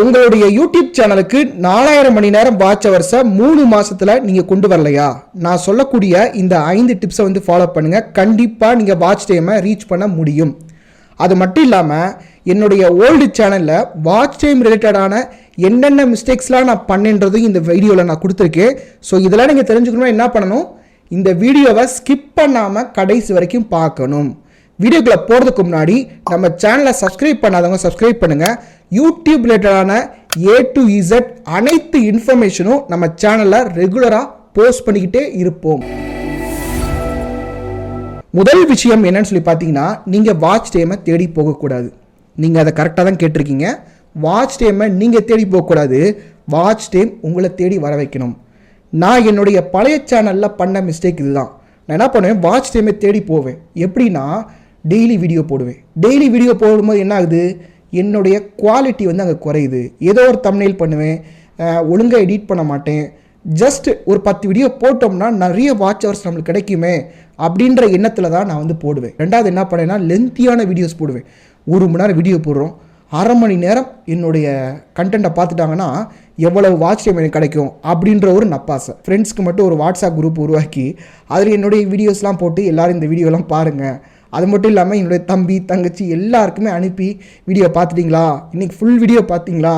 உங்களுடைய யூடியூப் சேனலுக்கு நாலாயிரம் மணி நேரம் வாட்ச் அவர்ஸை மூணு மாசத்துல நீங்க கொண்டு வரலையா? நான் சொல்லக்கூடிய இந்த ஐந்து டிப்ஸை வந்து ஃபாலோ பண்ணுங்க. கண்டிப்பா நீங்க வாட்ச் டைமை ரீச் பண்ண முடியும். அது மட்டும் இல்லாமல் என்னுடைய ஓல்டு சேனலில் வாட்ச் டைம் ரிலேட்டடான என்னென்ன மிஸ்டேக்ஸ்லாம் நான் பண்ணேன்றதும் இந்த வீடியோவில் நான் கொடுத்துருக்கேன். ஸோ இதெல்லாம் நீங்கள் தெரிஞ்சுக்கணும்னா என்ன பண்ணணும்? இந்த வீடியோவை ஸ்கிப் பண்ணாமல் கடைசி வரைக்கும் பார்க்கணும். வீடியோக்குள்ள போகிறதுக்கு முன்னாடி நம்ம சேனலை சப்ஸ்கிரைப் பண்ணாதவங்க சப்ஸ்கிரைப் பண்ணுங்கள் யூடியூப் ரிலேட்டடான ஏ டு இசட் அனைத்து இன்ஃபர்மேஷனும் நம்ம சேனலில் ரெகுலராக போஸ்ட் பண்ணிக்கிட்டே இருப்போம். முதல் விஷயம் என்னன்னு சொல்லி பார்த்தீங்கன்னா நீங்கள் வாட்ச் டைமை தேடி போகக்கூடாது. நீங்கள் அதை கரெக்டாக தான் கேட்டிருக்கீங்க. வாட்ச் டைமை நீங்கள் தேடி போகக்கூடாது. வாட்ச் டைம் உங்களை தேடி வர வைக்கணும். நான் என்னுடைய பழைய சேனலில் பண்ண மிஸ்டேக் இதுதான். நான் என்ன பண்ணுவேன்? வாட்ச் டைமை தேடி போவேன். எப்படின்னா டெய்லி வீடியோ போடுவேன். டெய்லி வீடியோ போடும்போது என்ன ஆகுது என்னுடைய குவாலிட்டி வந்து அங்கே குறையுது. ஏதோ ஒரு தம்ப்நெயில் பண்ணுவேன். ஒழுங்காக எடிட் பண்ண மாட்டேன். ஜஸ்ட் ஒரு பத்து வீடியோ போட்டோம்னா நிறைய வாட்ச் ஹவர்ஸ் நம்மளுக்கு கிடைக்குமே அப்படின்ற எண்ணத்தில் தான் நான் வந்து போடுவேன். ரெண்டாவது என்ன பண்ணேன்னா லென்த்தியான வீடியோஸ் போடுவேன். ஒரு மணி நேரம் வீடியோ போடுறோம். அரை மணி நேரம் என்னுடைய கண்டென்ட்டை பார்த்துட்டாங்கன்னா எவ்வளவு வாட்ச் டைம் எனக்கு கிடைக்கும் அப்படின்ற ஒரு நப்பாசை. ஃப்ரெண்ட்ஸ்க்கு மட்டும் ஒரு வாட்ஸ்அப் குரூப் உருவாக்கி அதில் என்னுடைய வீடியோஸ்லாம் போட்டு எல்லோரும் இந்த வீடியோலாம் பாருங்கள் அது மட்டும் இல்லாமல் என்னுடைய தம்பி தங்கச்சி எல்லாருக்குமே அனுப்பி வீடியோ பார்த்துட்டிங்களா? இன்றைக்கி ஃபுல் வீடியோ பார்த்தீங்களா?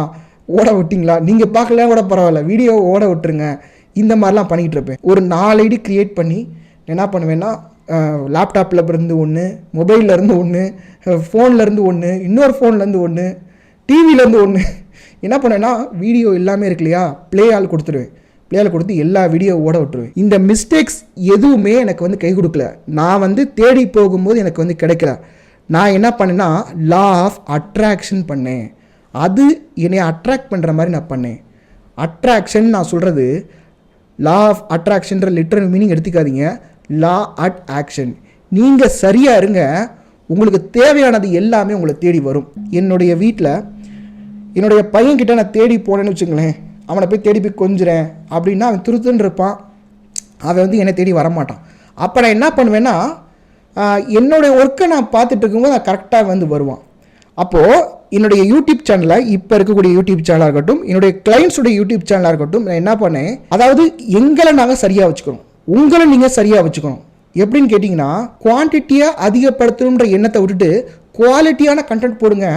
ஓட விட்டிங்களா? நீங்கள் பார்க்கல கூட பரவாயில்ல. வீடியோ ஓட விட்டுருங்க. இந்த மாதிரிலாம் பண்ணிக்கிட்டு இருப்பேன். ஒரு நாலு ஐடி க்ரியேட் பண்ணி என்ன பண்ணுவேன்னா லேப்டாப்பில் இருந்து ஒன்று மொபைல்லேருந்து ஒன்று ஃபோன்லேருந்து ஒன்று இன்னொரு ஃபோன்லேருந்து ஒன்று டிவிலேருந்து ஒன்று என்ன பண்ணேன்னா வீடியோ எல்லாமே இருக்கு இல்லையா? ப்ளே ஆள் கொடுத்துருவேன். ப்ளே கொடுத்து எல்லா வீடியோ ஓட விட்டுருவேன். இந்த மிஸ்டேக்ஸ் எதுவுமே எனக்கு வந்து கை கொடுக்கல. நான் வந்து தேடி போகும்போது எனக்கு வந்து கிடைக்கல. நான் என்ன பண்ணேன்னா லா ஆஃப் அட்ராக்ஷன் பண்ணேன். அது என்னை அட்ராக்ட் பண்ணுற மாதிரி நான் பண்ணேன். அட்ராக்ஷன் நான் சொல்கிறது லா ஆஃப் அட்ராக்ஷன்ற லிட்டர் மீனிங் எடுத்துக்காதீங்க. லா அட் ஆக்ஷன் நீங்கள் சரியாக இருங்க. உங்களுக்கு தேவையானது எல்லாமே உங்களை தேடி வரும். என்னுடைய வீட்டில் என்னுடைய பையன்கிட்ட நான் தேடி போனேன்னு வச்சுங்களேன் அவனை போய் தேடி போய் கொஞ்சுறேன் அப்படின்னா அவன் திருத்துன்னு இருப்பான். அவன் வந்து என்னை தேடி வரமாட்டான். அப்போ நான் என்ன பண்ணுவேன்னா என்னுடைய ஒர்க்கை நான் பார்த்துட்டு இருக்கும்போது நான் கரெக்டாக வந்து வருவான். அப்போது என்னுடைய யூடியூப் சேனலில் இப்போ இருக்கக்கூடிய யூடியூப் சேனலாக இருக்கட்டும் என்னுடைய கிளைண்ட்ஸுடைய யூடியூப் சேனலாக இருக்கட்டும் நான் என்ன பண்ணேன்? அதாவது எங்களை நாங்கள் சரியாக வச்சுக்கணும். உங்களை நீங்கள் சரியாக வச்சுக்கணும். எப்படின்னு கேட்டிங்கன்னா குவான்டிட்டியை அதிகப்படுத்தணுன்ற எண்ணத்தை விட்டுட்டு குவாலிட்டியான கண்டென்ட் போடுங்க.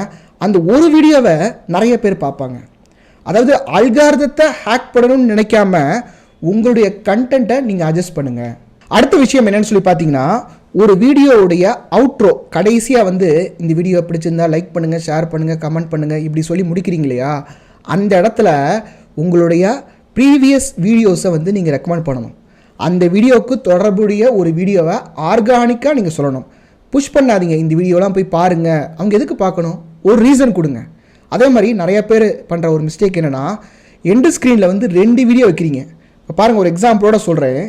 அந்த ஒரு வீடியோவை நிறைய பேர் பார்ப்பாங்க. அதாவது அல்காரதத்தை ஹேக் பண்ணணும்னு நினைக்காம உங்களுடைய கண்டென்ட்டை நீங்கள் அட்ஜஸ்ட் பண்ணுங்கள் அடுத்த விஷயம் என்னன்னு சொல்லி பார்த்தீங்கன்னா ஒரு வீடியோவுடைய அவுட்ரோ கடைசியாக வந்து இந்த வீடியோ பிடிச்சிருந்தா லைக் பண்ணுங்கள் ஷேர் பண்ணுங்கள் கமெண்ட் பண்ணுங்கள் இப்படி சொல்லி முடிக்கிறீங்க இல்லையா? அந்த இடத்துல உங்களுடைய ப்ரீவியஸ் வீடியோஸை வந்து நீங்கள் ரெக்கமெண்ட் பண்ணணும். அந்த வீடியோவுக்கு தொடர்புடைய ஒரு வீடியோவை ஆர்கானிக்காக நீங்கள் சொல்லணும். புஷ் பண்ணாதீங்க. இந்த வீடியோலாம் போய் பாருங்கள் அவங்க எதுக்கு பார்க்கணும்? ஒரு ரீசன் கொடுங்க. அதே மாதிரி நிறைய பேர் பண்ணுற ஒரு மிஸ்டேக் என்னென்னா எண்டு ஸ்க்ரீனில் வந்து ரெண்டு வீடியோ வைக்கிறீங்க. இப்போ பாருங்கள் ஒரு எக்ஸாம்பிளோட சொல்கிறேன்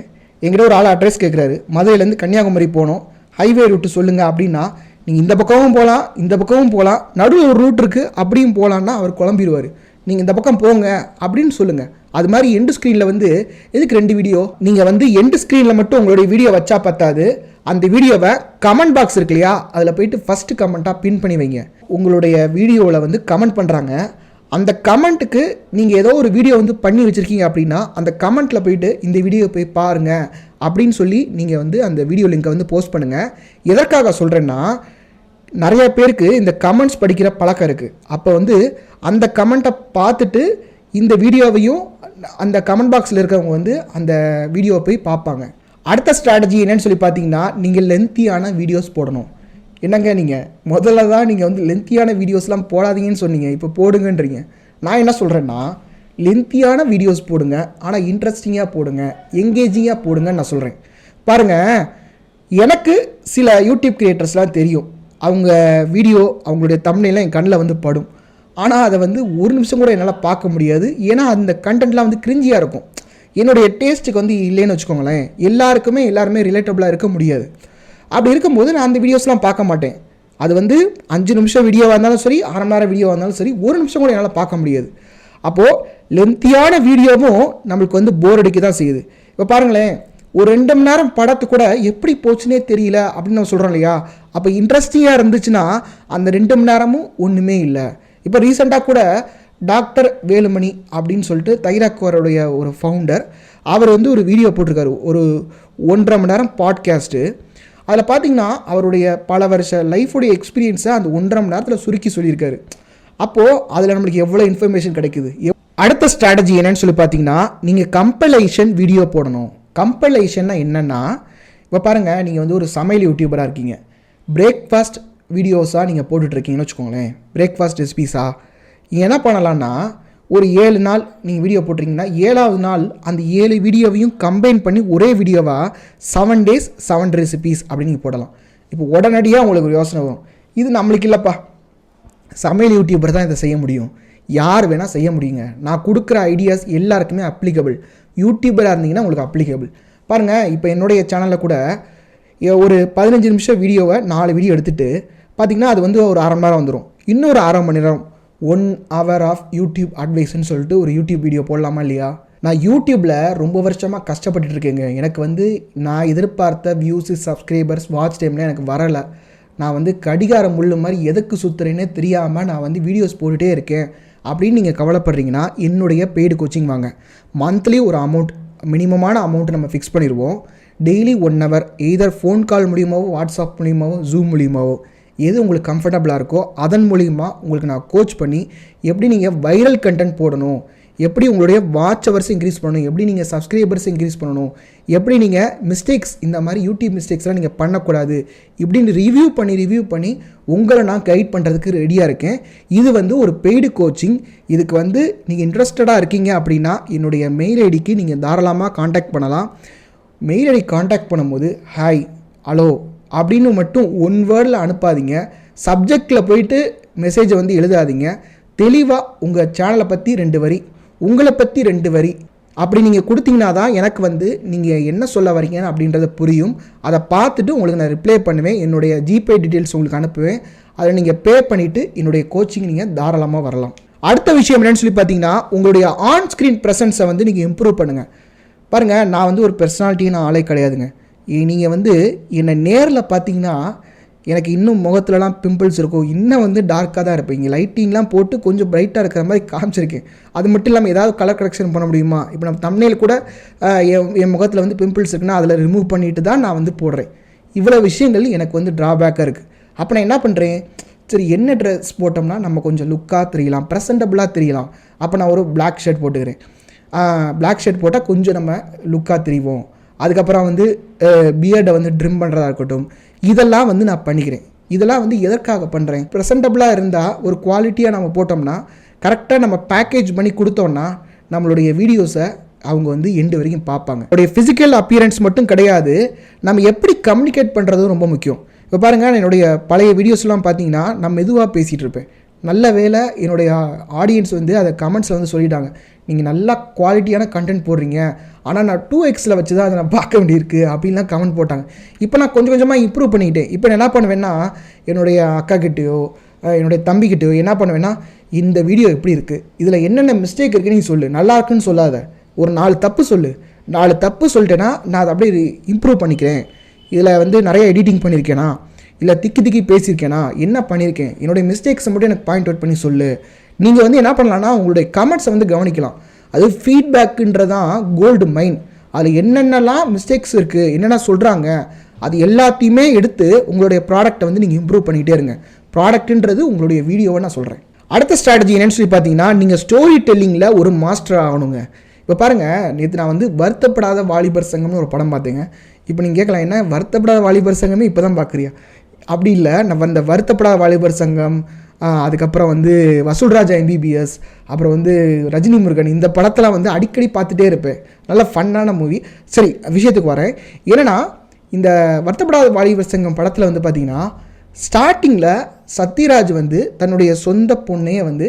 எங்கிட்ட ஒரு ஆள் அட்ரஸ் கேட்குறாரு மதுரையிலேருந்து கன்னியாகுமரி போகணும் ஹைவே ரூட்டு சொல்லுங்கள் அப்படின்னா நீங்கள் இந்த பக்கமும் போகலாம் இந்த பக்கமும் போகலாம் நடுவில் ஒரு ரூட் இருக்குது அப்படியும் போகலான்னா அவர் குழம்பிடுவார். நீங்கள் இந்த பக்கம் போங்க அப்படின்னு சொல்லுங்கள் அது மாதிரி எண்டு ஸ்க்ரீனில் வந்து எதுக்கு ரெண்டு வீடியோ நீங்கள் வந்து எண்டு ஸ்க்ரீனில் மட்டும் உங்களுடைய வீடியோ வச்சா பத்தாது. அந்த வீடியோவை கமெண்ட் பாக்ஸ் இருக்கு இல்லையா? அதில் போயிட்டு ஃபஸ்ட்டு கமெண்ட்டாக பின் பண்ணி வைங்க. உங்களுடைய வீடியோவில் வந்து கமெண்ட் பண்ணுறாங்க அந்த கமெண்ட்டுக்கு நீங்கள் ஏதோ ஒரு வீடியோ வந்து பண்ணி வச்சுருக்கீங்க அப்படின்னா அந்த கமெண்ட்டில் போயிட்டு இந்த வீடியோ போய் பாருங்கள் அப்படின்னு சொல்லி நீங்கள் வந்து அந்த வீடியோ லிங்க்கை வந்து போஸ்ட் பண்ணுங்கள் எதற்காக சொல்கிறேன்னா நிறைய பேருக்கு இந்த கமெண்ட்ஸ் படிக்கிற பழக்கம் இருக்குது அப்போ வந்து அந்த கமெண்ட்டை பார்த்துட்டு இந்த வீடியோவையும் அந்த கமெண்ட் பாக்ஸில் இருக்கிறவங்க வந்து அந்த வீடியோவை போய் பார்ப்பாங்க. அடுத்த ஸ்ட்ராட்டஜி என்னன்னு சொல்லி பார்த்தீங்கன்னா நீங்கள் லென்த்தியான வீடியோஸ் போடணும். என்னங்க நீங்கள் முதல்ல தான் நீங்கள் வந்து லென்த்தியான வீடியோஸ்லாம் போடாதீங்கன்னு சொன்னீங்க. இப்போ போடுங்கன்றீங்க. நான் என்ன சொல்கிறேன்னா லென்த்தியான வீடியோஸ் போடுங்க ஆனால் இன்ட்ரெஸ்டிங்காக போடுங்க எங்கேஜிங்காக போடுங்கன்னு நான் சொல்கிறேன் பாருங்கள் எனக்கு சில யூடியூப் கிரியேட்டர்ஸ்லாம் தெரியும். அவங்க வீடியோ அவங்களுடைய தமிழ்லாம் என் கண்ணில் வந்து படும். ஆனால் அதை வந்து ஒரு நிமிஷம் கூட என்னால் பார்க்க முடியாது. ஏன்னா அந்த கண்டென்ட்லாம் வந்து கிரிஞ்சியாக இருக்கும். என்னுடைய டேஸ்ட்டுக்கு வந்து இல்லைன்னு வச்சுக்கோங்களேன். எல்லாருக்குமே எல்லாருமே ரிலேட்டபுளாக இருக்க முடியாது. அப்படி இருக்கும்போது நான் அந்த வீடியோஸ்லாம் பார்க்க மாட்டேன். அது வந்து அஞ்சு நிமிஷம் வீடியோவாக இருந்தாலும் சரி அரை மணி நேரம் வீடியோவாக இருந்தாலும் சரி ஒரு நிமிஷம் கூட என்னால் பார்க்க முடியாது. அப்போது லென்த்தியான வீடியோவும் நம்மளுக்கு வந்து போர் அடிக்க தான் செய்யுது. இப்போ பாருங்களேன் ஒரு ரெண்டு மணி நேரம் படத்து கூட எப்படி போச்சுனே தெரியல அப்படின்னு நம்ம சொல்கிறோம் இல்லையா? அப்போ இன்ட்ரெஸ்டிங்காக இருந்துச்சுன்னா அந்த ரெண்டு மணி நேரமும் ஒன்றுமே இல்லை. இப்போ ரீசெண்டாக கூட டாக்டர் வேலுமணி அப்படின்னு சொல்லிட்டு தைராக்குவருடைய ஒரு ஃபவுண்டர் அவர் வந்து ஒரு வீடியோ போட்டிருக்காரு. ஒரு ஒன்றரை மணி நேரம் பாட்காஸ்ட்டு அதில் பார்த்தீங்கன்னா அவருடைய பல வருஷ லைஃபுடைய எக்ஸ்பீரியன்ஸை அந்த ஒன்றரை மணி நேரத்தில் சுருக்கி சொல்லியிருக்காரு. அப்போது அதில் நம்மளுக்கு எவ்வளோ இன்ஃபர்மேஷன் கிடைக்குது? அடுத்த ஸ்ட்ராட்டஜி என்னன்னு சொல்லி பார்த்தீங்கன்னா நீங்கள் கம்பலைஷன் வீடியோ போடணும். கம்பலைஷன்னா என்னென்னா இப்போ பாருங்கள் நீங்கள் வந்து ஒரு சமையல் யூடியூபராக இருக்கீங்க. பிரேக்ஃபாஸ்ட் வீடியோஸாக நீங்கள் போட்டுட்ருக்கீங்கன்னு வச்சுக்கோங்களேன். பிரேக்ஃபாஸ்ட் ரெசிபீஸாக என்ன பண்ணலான்னா ஒரு ஏழு நாள் நீங்கள் வீடியோ போட்டிருக்கீங்கன்னா ஏழாவது நாள் அந்த ஏழு வீடியோவையும் கம்பைன் பண்ணி ஒரே வீடியோவாக செவன் டேஸ் செவன் ரெசிபீஸ் அப்படின்னு நீங்கள் போடலாம். இப்போ உடனடியாக உங்களுக்கு ஒரு யோசனை வரும். இது நம்மளுக்கு இல்லைப்பா. சமையல் யூடியூபர் தான் இதை செய்ய முடியும். யார் வேணால் செய்ய முடியுங்க. நான் கொடுக்குற ஐடியாஸ் எல்லாருக்குமே அப்ளிகபிள் யூடியூபராக இருந்தீங்கன்னா உங்களுக்கு அப்ளிகபிள் பாருங்கள் இப்போ என்னுடைய சேனலில் கூட ஒரு பதினஞ்சு நிமிஷம் வீடியோவை நாலு வீடியோ எடுத்துகிட்டு பார்த்தீங்கன்னா அது வந்து ஒரு அரை மணி நேரம் வந்துடும் இன்னொரு அரை மணி நேரம் ஒன் ஹவர் ஆஃப் யூடியூப் அட்வைஸ்னு சொல்லிட்டு ஒரு யூடியூப் வீடியோ போடலாமா இல்லையா? நான் யூடியூப்பில் ரொம்ப வருஷமாக கஷ்டப்பட்டு இருக்கேங்க. எனக்கு வந்து நான் எதிர்பார்த்த வியூஸு சப்ஸ்கிரைபர்ஸ் வாட்ச் டைமில் எனக்கு வரலை. நான் வந்து கடிகார முள்ளு மாதிரி எதுக்கு சுற்றுறேன்னே தெரியாமல் நான் வந்து வீடியோஸ் போட்டுகிட்டே இருக்கேன். அப்படின்னு நீங்கள் கவலைப்படுறீங்கன்னா என்னுடைய பெய்டு கோச்சிங் வாங்க. மந்த்லி ஒரு அமௌண்ட் மினிமமான அமௌண்ட் நம்ம ஃபிக்ஸ் பண்ணிடுவோம். Daily one hour either phone call மூலியமாகவோ WhatsApp மூலியமாவோ ஜூம் மூலியமாவோ. எது உங்களுக்கு கம்ஃபர்டபுளாக இருக்கோ அதன் மூலிமா உங்களுக்கு நான் கோச் பண்ணி எப்படி நீங்கள் வைரல் கண்டென்ட் போடணும் எப்படி உங்களுடைய வாட்ச் ஹவர்ஸ் இன்க்ரீஸ் பண்ணணும் எப்படி நீங்கள் சப்ஸ்கிரைபர்ஸ் இன்க்ரீஸ் பண்ணணும் எப்படி நீங்கள் மிஸ்டேக்ஸ் இந்த மாதிரி யூடியூப் மிஸ்டேக்ஸ்லாம் நீங்கள் பண்ணக்கூடாது இப்படின்னு ரிவ்யூ பண்ணி ரிவ்யூ பண்ணி உங்களை நான் கைட் பண்ணுறதுக்கு ரெடியாக இருக்கேன். இது வந்து ஒரு பெய்டு கோச்சிங் இதுக்கு வந்து நீங்கள் இன்ட்ரெஸ்டடாக இருக்கீங்க அப்படின்னா என்னுடைய மெயில் ஐடிக்கு நீங்கள் தாராளமாக காண்டாக்ட் பண்ணலாம். மெயில் ஐடி காண்டாக்ட் பண்ணும்போது ஹாய் ஹலோ அப்படின்னு மட்டும் ஒன் வேர்டில் அனுப்பாதீங்க. சப்ஜெக்டில் போயிட்டு மெசேஜை வந்து எழுதாதீங்க. தெளிவாக உங்கள் சேனலை பற்றி ரெண்டு வரி உங்களை பற்றி ரெண்டு வரி அப்படி நீங்கள் கொடுத்தீங்கன்னா தான் எனக்கு வந்து நீங்கள் என்ன சொல்ல வரீங்க அப்படின்றத புரியும். அதை பார்த்துட்டு உங்களுக்கு நான் ரிப்ளை பண்ணுவேன். என்னுடைய ஜிபே டீட்டெயில்ஸ் உங்களுக்கு அனுப்புவேன். அதை நீங்கள் பே பண்ணிவிட்டு என்னுடைய கோச்சிங் நீங்கள் தாராளமாக வரலாம். அடுத்த விஷயம் என்னென்னு சொல்லி பார்த்தீங்கன்னா உங்களுடைய ஆன் ஸ்க்ரீன் ப்ரெசன்ஸை வந்து நீங்கள் இம்ப்ரூவ் பண்ணுங்கள் பாருங்கள் நான் வந்து ஒரு பர்சனாலிட்டியான ஆளே கிடையாதுங்க. நீங்கள் வந்து என்னை நேரில் பார்த்தீங்கன்னா எனக்கு இன்னும் முகத்துலலாம் பிம்பிள்ஸ் இருக்கும். இன்னும் வந்து டார்க்காக தான் இருப்பேன். இங்கே லைட்டிங்லாம் போட்டு கொஞ்சம் ப்ரைட்டாக இருக்கிற மாதிரி காமிச்சிருக்கேன். அது மட்டும் இல்லாமல் ஏதாவது கலர் கரெக்ஷன் பண்ண முடியுமா? இப்போ நம்ம தமிழில் கூட என் என் முகத்தில் வந்து பிம்பிள்ஸ் இருக்குன்னா அதில் ரிமூவ் பண்ணிட்டு தான் நான் வந்து போடுறேன். இவ்வளோ விஷயங்கள் எனக்கு வந்து ட்ராபேக்காக இருக்குது அப்போ நான் என்ன பண்ணுறேன் சரி என்ன ட்ரெஸ் போட்டோம்னா நம்ம கொஞ்சம் லுக்காக தெரியலாம் ப்ரெசன்டபுளாக தெரியலாம். அப்போ நான் ஒரு பிளாக் ஷர்ட் போட்டுக்கிறேன். பிளாக் ஷர்ட் போட்டால் கொஞ்சம் நம்ம லுக்காக தெரிவோம். அதுக்கப்புறம் வந்து பியர்டை வந்து ட்ரிம் பண்ணுறதா இருக்கட்டும் இதெல்லாம் வந்து நான் பண்ணிக்கிறேன். இதெல்லாம் வந்து எதற்காக பண்ணுறேன் ப்ரெசன்டபுளாக இருந்தால் ஒரு குவாலிட்டியாக நம்ம போட்டோம்னா கரெக்டாக நம்ம பேக்கேஜ் பண்ணி கொடுத்தோம்னா நம்மளுடைய வீடியோஸை அவங்க வந்து எண்டு வரைக்கும் பார்ப்பாங்க. உடைய ஃபிசிக்கல் அப்பியரன்ஸ் மட்டும் கிடையாது நம்ம எப்படி கம்யூனிகேட் பண்ணுறதும் ரொம்ப முக்கியம். இப்போ பாருங்கள் என்னுடைய பழைய வீடியோஸ்லாம் பார்த்தீங்கன்னா நான் மெதுவாக பேசிகிட்டு இருப்பேன். நல்ல வேளை என்னுடைய ஆடியன்ஸ் வந்து அதை கமெண்ட்ஸில் வந்து சொல்லிட்டாங்க. நீங்கள் நல்லா குவாலிட்டியான கண்டென்ட் போடுறீங்க. ஆனால் நான் டூ எக்ஸில் வச்சு தான் அதை நான் பார்க்க வேண்டியிருக்கு அப்படின்லாம் கமெண்ட் போட்டாங்க. இப்போ நான் கொஞ்சம் கொஞ்சமாக இம்ப்ரூவ் பண்ணிக்கிட்டேன். இப்போ நான் என்ன பண்ணுவேன்னா என்னுடைய அக்கா கிட்டேயோ என்னுடைய தம்பிக்கிட்டேயோ என்ன பண்ணுவேன்னா இந்த வீடியோ எப்படி இருக்குது இதில் என்னென்ன மிஸ்டேக் இருக்குன்னு நீ சொல்லு. நல்லா இருக்குன்னு சொல்லாத. ஒரு நாலு தப்பு சொல்லு. நாலு தப்பு சொல்லிட்டேன்னா நான் அதை அப்படியே இம்ப்ரூவ் பண்ணிக்கிறேன். இதில் வந்து நிறைய எடிட்டிங் பண்ணியிருக்கேனா? இல்லை திக்கி திக்கி பேசியிருக்கேனா? என்ன பண்ணியிருக்கேன்? என்னுடைய மிஸ்டேக்ஸை மட்டும் எனக்கு பாயிண்ட் அவுட் பண்ணி சொல்லு. நீங்கள் வந்து என்ன பண்ணலாம்னா உங்களுடைய கமெண்ட்ஸை வந்து கவனிக்கலாம். அது ஃபீட்பேக்குன்றதான் கோல்டு மைன் அதில் என்னென்னலாம் மிஸ்டேக்ஸ் இருக்குது என்னென்ன சொல்கிறாங்க அது எல்லாத்தையுமே எடுத்து உங்களுடைய ப்ராடக்ட்டை வந்து நீங்கள் இம்ப்ரூவ் பண்ணிகிட்டே இருங்க. ப்ராடக்ட்ன்றது உங்களுடைய வீடியோவை நான் சொல்கிறேன் அடுத்த ஸ்ட்ராட்டஜி என்னென்னு சொல்லி பார்த்தீங்கன்னா நீங்கள் ஸ்டோரி டெல்லிங்கில் ஒரு மாஸ்டர் ஆகணுங்க. இப்போ பாருங்கள் நேற்று நான் வந்து வருத்தப்படாத வாலிபர் சங்கம்னு ஒரு படம் பார்த்தேங்க. இப்போ நீங்கள் கேட்கலாம் என்ன? வருத்தப்படாத வாலிபர் சங்கமே இப்போ தான் பார்க்குறியா? அப்படி இல்லை. நம்ம அந்த வருத்தப்படாத வாலிபர் சங்கம் அதுக்கப்புறம் வந்து வசூல்ராஜா எம்பிபிஎஸ் அப்புறம் வந்து ரஜினி முருகன் இந்த படத்தெல்லாம் வந்து அடிக்கடி பார்த்துட்டே இருப்பேன். நல்ல ஃபன்னான மூவி. சரி விஷயத்துக்கு வரேன். என்னென்னா இந்த வருத்தப்படாத வாலிபர் சங்கம் படத்தில் வந்து பார்த்தீங்கன்னா ஸ்டார்டிங்கில் சத்யராஜ் வந்து தன்னுடைய சொந்த பொண்ணையே வந்து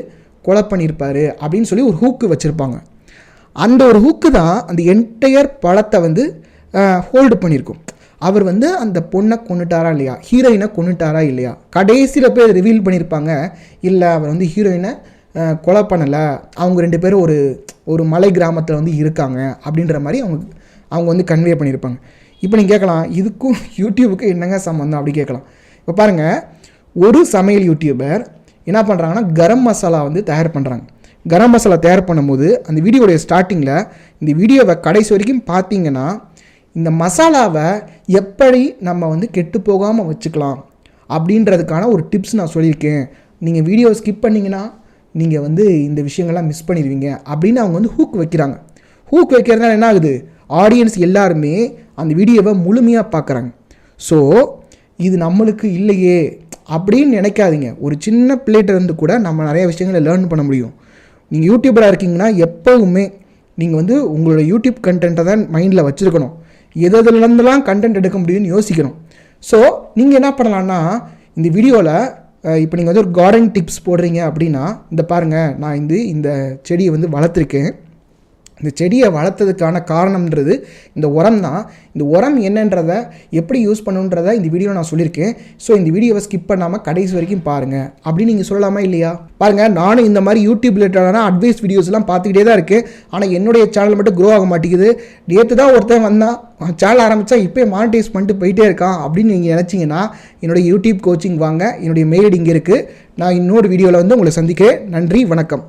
கொலை பண்ணியிருப்பார் அப்படின்னு சொல்லி ஒரு ஹூக்கு வச்சுருப்பாங்க. அந்த ஒரு ஹூக்கு தான் அந்த என்டையர் படத்தை வந்து ஹோல்டு பண்ணியிருக்கும் அவர் வந்து அந்த பொண்ணை கொண்டுட்டாரா இல்லையா? ஹீரோயினை கொண்டுட்டாரா இல்லையா? கடைசியில் போய் ரிவீல் பண்ணியிருப்பாங்க இல்லை அவர் வந்து ஹீரோயினை கொலை பண்ணலை. அவங்க ரெண்டு பேரும் ஒரு ஒரு மலை கிராமத்தில் வந்து இருக்காங்க அப்படின்ற மாதிரி அவங்க அவங்க வந்து கன்வே பண்ணியிருப்பாங்க இப்போ நீங்கள் கேட்கலாம் இதுக்கும் யூடியூபுக்கு என்னங்க சம்மந்தம் அப்படி கேட்கலாம். இப்போ பாருங்கள் ஒரு சமையல் யூடியூபர் என்ன பண்ணுறாங்கன்னா கரம் மசாலா வந்து தயார் பண்ணுறாங்க கரம் மசாலா தயார் பண்ணும்போது அந்த வீடியோடைய ஸ்டார்டிங்கில் இந்த வீடியோவை கடைசி வரைக்கும் பார்த்தீங்கன்னா இந்த மசாலாவை எப்படி நம்ம வந்து கெட்டு போகாமல் வச்சுக்கலாம் அப்படின்றதுக்கான ஒரு டிப்ஸ் நான் சொல்லியிருக்கேன். நீங்கள் வீடியோ ஸ்கிப் பண்ணிங்கன்னா நீங்கள் வந்து இந்த விஷயங்கள்லாம் மிஸ் பண்ணிடுவீங்க அப்படின்னு அவங்க வந்து ஹூக் வைக்கிறாங்க. ஹூக் வைக்கிறதுனால என்ன ஆகுது? ஆடியன்ஸ் எல்லாருமே அந்த வீடியோவை முழுமையாக பார்க்குறாங்க. ஸோ இது நம்மளுக்கு இல்லையே அப்படின்னு நினைக்காதீங்க. ஒரு சின்ன பிள்ளைகிட்ட இருந்து கூட நம்ம நிறைய விஷயங்களை லேர்ன் பண்ண முடியும். நீங்கள் யூடியூபராக இருக்கீங்கன்னா எப்போவுமே நீங்கள் வந்து உங்களோட யூடியூப் கண்டென்ட்டை தான் மைண்டில் வச்சுருக்கணும். எதுலேருந்துலாம் கண்டென்ட் எடுக்க முடியும்னு யோசிக்கணும். ஸோ நீங்கள் என்ன பண்ணலான்னா இந்த வீடியோவில் இப்போ நீங்கள் வந்து ஒரு கார்டன் டிப்ஸ் போடுறீங்க அப்படின்னா இந்த பாருங்கள் நான் இந்த இந்த செடியை வந்து வளர்த்துருக்கேன். இந்த செடியை வளர்த்ததுக்கான காரணம்ன்றது இந்த உரம் தான் இந்த உரம் என்னன்றதை எப்படி யூஸ் பண்ணுன்றதை இந்த வீடியோ நான் சொல்லியிருக்கேன். ஸோ இந்த வீடியோவை ஸ்கிப் பண்ணாமல் கடைசி வரைக்கும் பாருங்கள் அப்படின்னு நீங்கள் சொல்லலாமா இல்லையா? பாருங்கள் நானும் இந்த மாதிரி யூடியூப் ரிலேட்டடான அட்வைஸ் வீடியோஸ்லாம் பார்த்துக்கிட்டே தான் இருக்குது ஆனால் என்னுடைய சேனல் மட்டும் க்ரோ ஆக மாட்டேங்குது. நேற்று தான் ஒருத்தன் வந்தான். சேனல் ஆரம்பித்தா இப்போயே மானிட்டைஸ் பண்ணிட்டு போயிட்டே இருக்கான் அப்படின்னு நீங்கள் நினச்சிங்கன்னா என்னுடைய யூடியூப் கோச்சிங் வாங்க. என்னுடைய மெயில் இங்கே இருக்குது நான் இன்னொரு வீடியோவில் வந்து உங்களை சந்திக்கிறேன். நன்றி வணக்கம்.